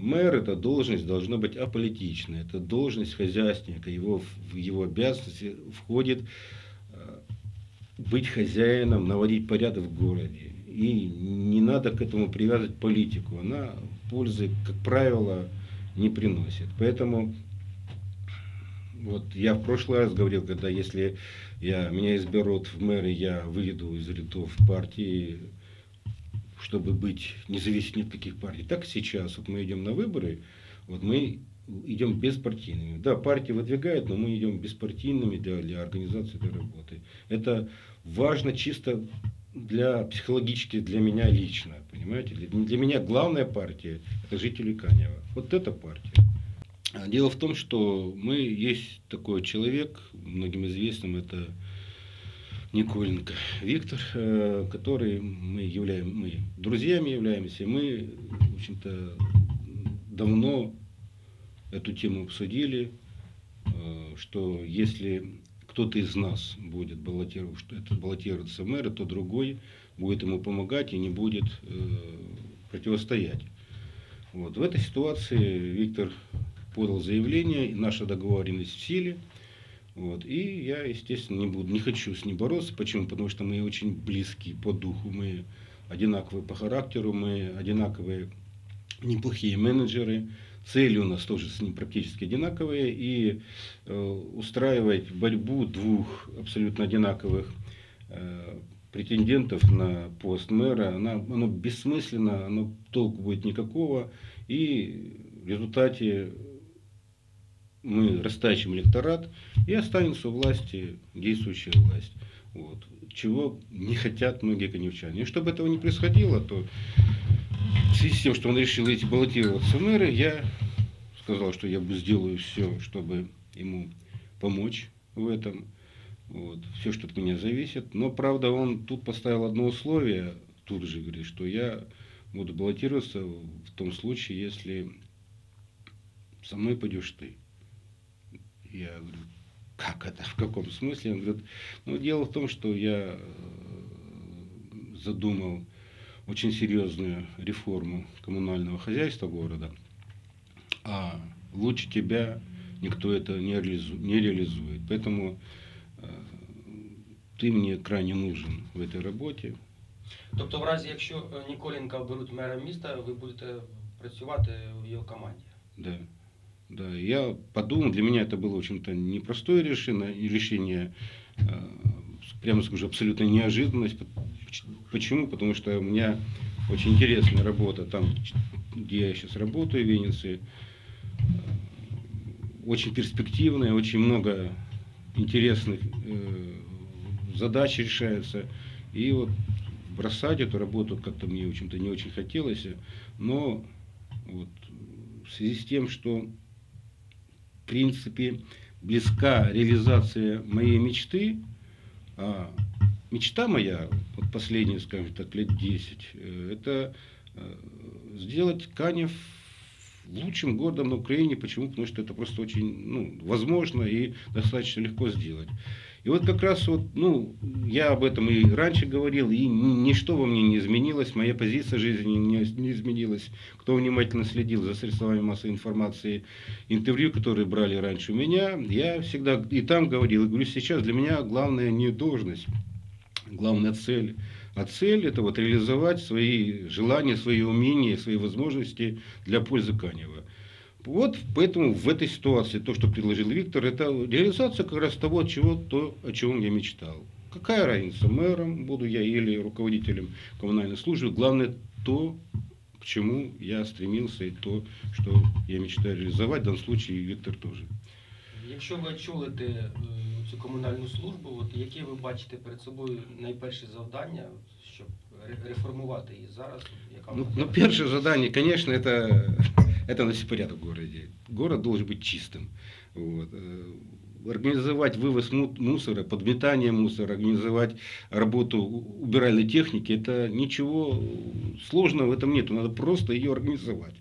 мэр, эта должность должна быть аполитичной. Это должность хозяйственника. Его, в его обязанности входит э, быть хозяином, наводить порядок в городе. И не надо к этому привязывать политику. Она пользы, как правило, не приносит. Поэтому вот я в прошлый раз говорил, когда если я, меня изберут в мэры, я выйду из рядов партии, чтобы быть независимым от таких партий. Так сейчас, вот мы идем на выборы, вот мы идем беспартийными. Да, партии выдвигают, но мы идем беспартийными для, для организации этой работы. Это важно чисто для психологически для меня лично, понимаете? Для, для меня главная партия – это жители Канева. Вот эта партия. Дело в том, что мы есть такой человек, многим известным, это Николенко Виктор, э, который мы являем, мы друзьями являемся, мы, в общем-то, давно эту тему обсудили, э, что если кто-то из нас будет баллотироваться, что это баллотироваться в мэры, то другой будет ему помогать и не будет э, противостоять. Вот. В этой ситуации Виктор подал заявление, наша договоренность в силе. Вот. И я, естественно, не, буду, не хочу с ним бороться. Почему? Потому что мы очень близки по духу, мы одинаковые по характеру, мы одинаковые неплохие менеджеры цели у нас тоже с ним практически одинаковые, и э, устраивать борьбу двух абсолютно одинаковых э, претендентов на пост мэра, она, оно бессмысленно, оно толку будет никакого, и в результате мы растащим электорат, и останется у власти действующая власть. Вот. Чего не хотят многие коневчане. И чтобы этого не происходило, то в связи с тем, что он решил идти баллотироваться в мэры, я сказал, что я сделаю все, чтобы ему помочь в этом. Вот, все, что от меня зависит. Но, правда, он тут поставил одно условие, тут же говорит, что я буду баллотироваться в том случае, если со мной пойдешь ты. Я говорю, как это, в каком смысле? Он говорит, ну, дело в том, что я э, задумал очень серьезную реформу коммунального хозяйства города, а лучше тебя никто это не, реализу, не реализует. Поэтому э, ти мені крайне нужен в этой роботі. Тобто, в разі, якщо е, Ніколенка оберуть мером міста, ви будете працювати в його команді. Да. Да, я подумал, для меня это было, в общем-то, непростое решение, решение э, прямо скажу, абсолютно неожиданность. Почему? Потому что у меня очень интересная работа там, где я сейчас работаю, в Венеции. Очень перспективная, очень много интересных э, задач решается. И вот бросать эту работу как-то мне, в общем-то, не очень хотелось. Но вот в связи с тем, что принципе близка реализация моей мечты, а мечта моя, вот последние, скажем так, лет 10, э, это э, сделать Канев лучшим городом на Украине. Почему? Потому что это просто очень ну, возможно и достаточно легко сделать. И вот как раз вот, ну, я об этом и раньше говорил, и ничто во мне не изменилось, моя позиция жизни не, не изменилась. Кто внимательно следил за средствами массовой информации, интервью, которые брали раньше у меня, я всегда и там говорил, и говорю сейчас, для меня главная не должность, главная цель. А цель это вот реализовать свои желания, свои умения, свои возможности для пользы Канева. Вот поэтому в этой ситуации то, что предложил Виктор, это реализация как раз того, чего, то, о чем я мечтал. Какая разница, мэром буду я или руководителем коммунальной службы. Главное то, к чему я стремился и то, что я мечтаю реализовать. В данном случае Виктор тоже. Якщо ви очолите е, цю комунальну службу, от які ви бачите перед собою найперші завдання, щоб ре- реформувати її зараз? Яка Ну, вона ну, зараз? первое задание, конечно, это, это навести порядок в городе. Город должен быть чистым. Вот. Э, Организовать вывоз му- мусора, подметание мусора, организовать работу у- убиральной техники, это ничего сложного в этом нет. Надо просто ее организовать.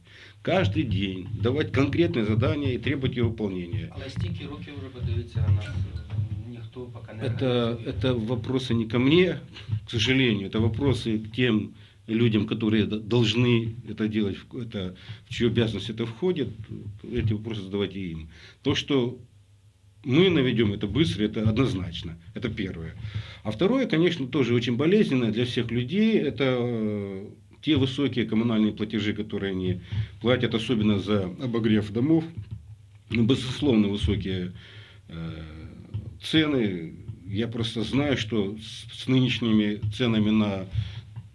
Каждый день давать конкретные задания и требовать ее выполнения. Але стільки років вже подивіться на нас, е, ніхто поки не Это, реалізує. это вопросы не ко мне, к сожалению, это вопросы к тем людям, которые должны это делать, это, в чью обязанность это входит, эти вопросы задавайте им. То, что мы наведем это быстро, это однозначно. Это первое. А второе, конечно, тоже очень болезненное для всех людей, это э, те высокие коммунальные платежи, которые они платят, особенно за обогрев домов, ну, безусловно, высокие э, цены. Я просто знаю, что с, с нынешними ценами на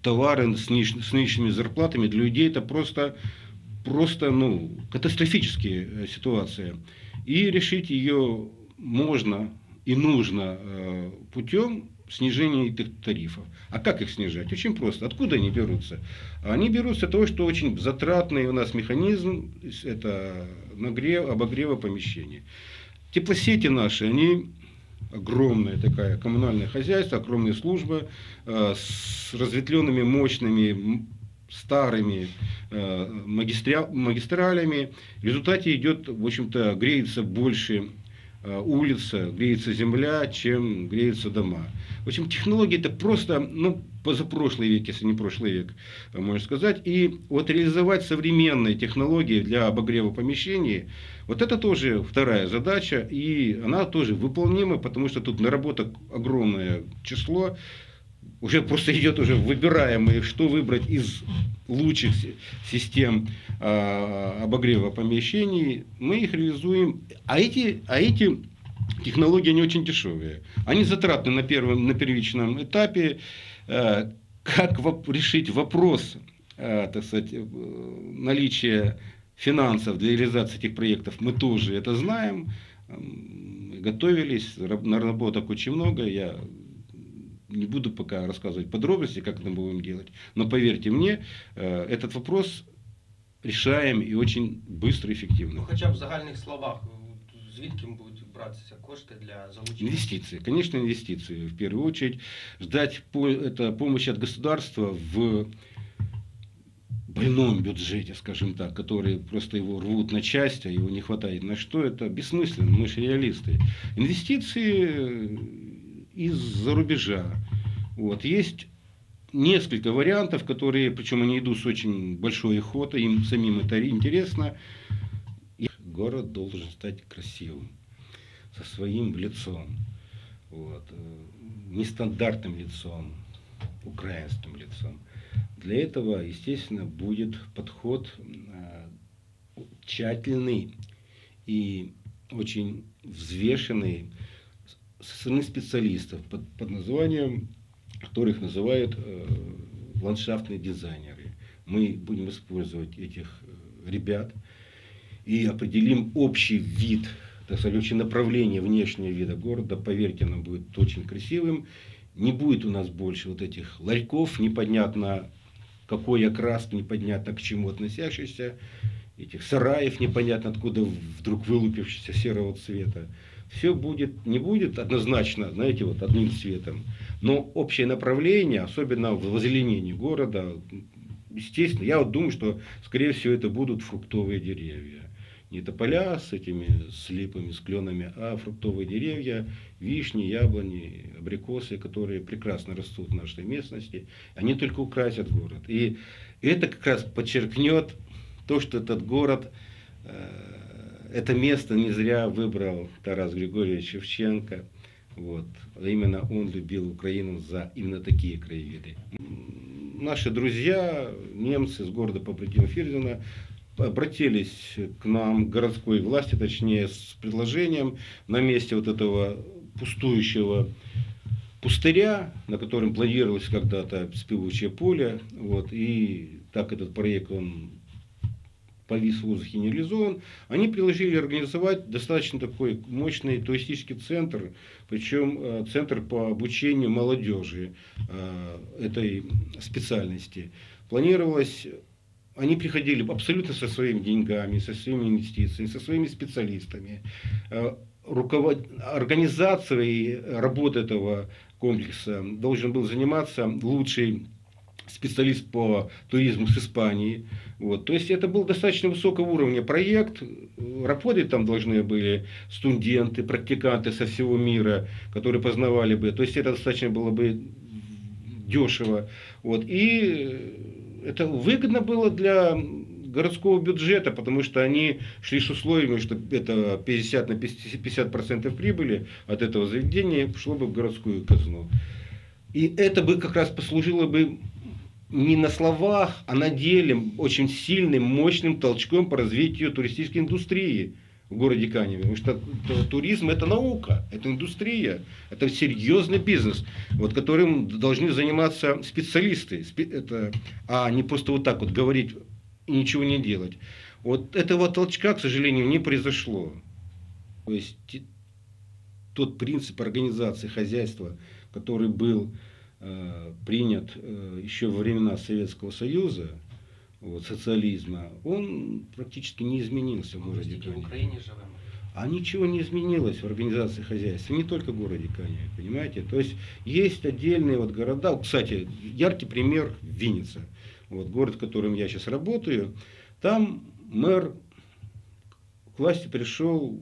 товары, с, нынеш, с нынешними зарплатами для людей это просто, просто ну, катастрофические э, ситуации. И решить ее можно и нужно э, путем снижения этих тарифов. А как их снижать? Очень просто. Откуда они берутся? Они берутся того, что очень затратный у нас механизм, это нагрев, обогрева помещений. Теплосети наши, они огромная такая коммунальное хозяйство, огромная служба э, с разветвленными мощными старыми э, магистралями. В результате идет, в общем-то, греется больше улица, греется земля, чем греются дома. В общем, технологии это просто, ну, позапрошлый век, если не прошлый век, э, можно сказать. И вот реализовать современные технологии для обогрева помещений, вот это тоже вторая задача, и она тоже выполнима, потому что тут наработок огромное число уже просто идет уже выбираемые, что выбрать из лучших систем э, обогрева помещений, мы их реализуем. А эти, а эти технологии не очень дешевые. Они затратны на, первом, на первичном этапе. Э, как решить вопрос э, так сказать, э, наличия финансов для реализации этих проектов, мы тоже это знаем. Готовились, наработок очень много. Я не буду пока рассказывать подробности, как это будем делать, но поверьте мне, э, этот вопрос решаем и очень быстро и эффективно. Ну, хоча б в загальних словах, звідки будуть братися кошти для залучения? Инвестиции, конечно, инвестиции. В первую очередь, ждать это помощи от государства в больном бюджете, скажем так, который просто его рвут на части, а его не хватает на что, это бессмысленно, мы же реалисты. Инвестиции из-за рубежа. Вот. Есть несколько вариантов, которые, причем они идут с очень большой охотой, им самим это интересно. И город должен стать красивым, со своим лицом, вот, э, нестандартным лицом, украинским лицом. Для этого, естественно, будет подход э, тщательный и очень взвешенный со стороны специалистов под, под названием, которых называют э, ландшафтные дизайнеры. Мы будем использовать этих э, ребят и определим общий вид, так сказать, общее направление внешнего вида города. Поверьте, оно будет очень красивым. Не будет у нас больше вот этих ларьков, непонятно какой окрас, непонятно к чему относящийся, этих сараев непонятно откуда вдруг вылупившихся серого цвета все будет, не будет однозначно, знаете, вот одним цветом. Но общее направление, особенно в озеленении города, естественно, я вот думаю, что, скорее всего, это будут фруктовые деревья. Не тополя с этими слипами, с кленами, а фруктовые деревья, вишни, яблони, абрикосы, которые прекрасно растут в нашей местности. Они только украсят город. И это как раз подчеркнет то, что этот город э, это место не зря выбрал Тарас Григорьевич Шевченко. Вот. Именно он любил Украину за именно такие краеведы. Наши друзья, немцы с города побратима Ферзина, обратились к нам, городской власти, точнее, с предложением на месте вот этого пустующего пустыря, на котором планировалось когда-то спивучее поле. Вот, и так этот проект он повис в воздухе не они предложили организовать достаточно такой мощный туристический центр, причем э, центр по обучению молодежи э, этой специальности. Планировалось они приходили абсолютно со своими деньгами, со своими инвестициями, со своими специалистами. Э, руковод... Организацией работы этого комплекса должен был заниматься лучший специалист по туризму с Испании. Вот. То есть это был достаточно высокого уровня проект. Работать там должны были студенты, практиканты со всего мира, которые познавали бы. То есть это достаточно было бы дешево. Вот. И это выгодно было для городского бюджета, потому что они шли с условиями, что это 50 на 50 процентов прибыли от этого заведения шло бы в городскую казну. И это бы как раз послужило бы не на словах, а на деле очень сильным, мощным толчком по развитию туристической индустрии в городе Каневе. Потому что туризм это наука, это индустрия, это серьезный бизнес, вот, которым должны заниматься специалисты, это, а не просто вот так вот говорить и ничего не делать. Вот этого толчка, к сожалению, не произошло. То есть тот принцип организации хозяйства, который был принят э, еще во времена Советского Союза, вот, социализма, он практически не изменился в городе Каневе. А ничего не изменилось в организации хозяйства, не только в городе Каневе, понимаете? То есть есть отдельные вот города, кстати, яркий пример Винница вот город, в котором я сейчас работаю, там мэр к власти пришел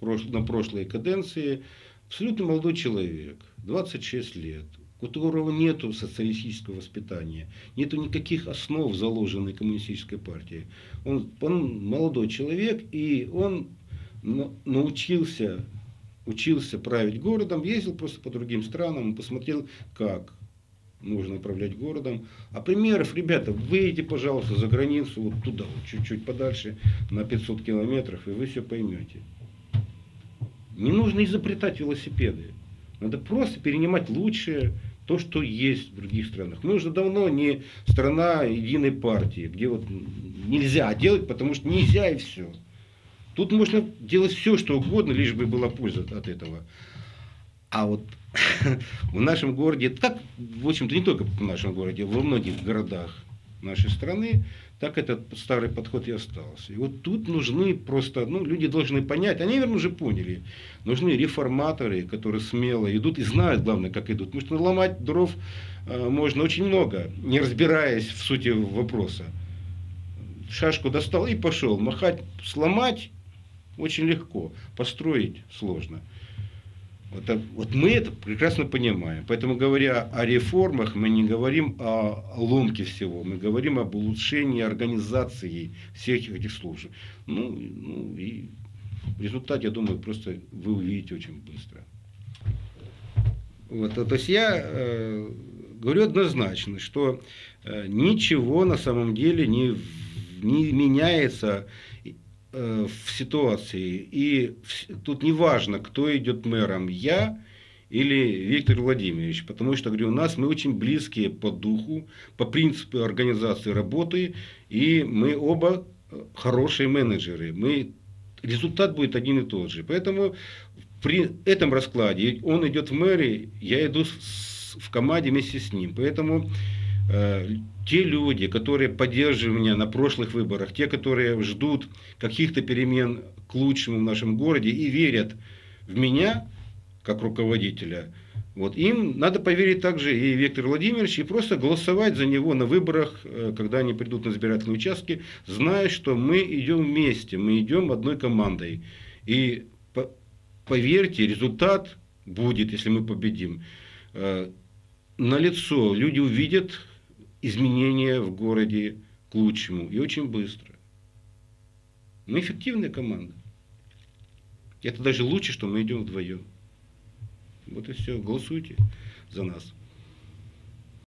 на прошлой каденции, абсолютно молодой человек, 26 лет, которого нет социалистического воспитания, нет никаких основ, заложенной коммунистической партией. Он, он молодой человек, и он научился, учился править городом, ездил просто по другим странам, посмотрел, как нужно управлять городом. А примеров, ребята, выйдите, пожалуйста, за границу, вот туда, вот чуть-чуть подальше, на 500 километров, и вы все поймете. Не нужно изобретать велосипеды. Надо просто перенимать лучшее, то, что есть в других странах. Мы уже давно не страна единой партии, где вот нельзя делать, потому что нельзя и все. Тут можно делать все, что угодно, лишь бы была польза от этого. А вот в нашем городе, так, в общем-то, не только в нашем городе, во многих городах нашей страны, так этот старый подход и остался. И вот тут нужны просто, ну, люди должны понять, они, наверное, уже поняли, нужны реформаторы, которые смело идут и знают, главное, как идут. Потому что ломать дров э, можно очень много, не разбираясь в сути вопроса. Шашку достал и пошел. Махать, сломать очень легко, построить сложно. Вот, вот мы это прекрасно понимаем. Поэтому, говоря о реформах, мы не говорим о ломке всего, мы говорим об улучшении организации всех этих служб. Ну, ну и результат, я думаю, просто вы увидите очень быстро. Вот, то есть я э, говорю однозначно, что э, ничего на самом деле не, не меняется Э, в ситуации. И тут не важно, кто идет мэром, я или Виктор Владимирович, потому что, говорю, у нас мы очень близкие по духу, по принципу организации работы, и мы оба э, хорошие менеджеры. Мы, результат будет один и тот же. Поэтому при этом раскладе он идет в мэрии, я иду в команде вместе с ним. Поэтому те люди, которые поддерживали меня на прошлых выборах, те, которые ждут каких-то перемен к лучшему в нашем городе и верят в меня, как руководителя, вот им надо поверить также и Виктор Владимирович, и просто голосовать за него на выборах, э, когда они придут на избирательные участки, зная, что мы идем вместе, мы идем одной командой. И поверьте, результат будет, если мы победим. Э, на лицо люди увидят, изменения в городе к лучшему и очень быстро. Мы эффективная команда. Это даже лучше, что мы идем вдвоем. Вот и все. Голосуйте за нас.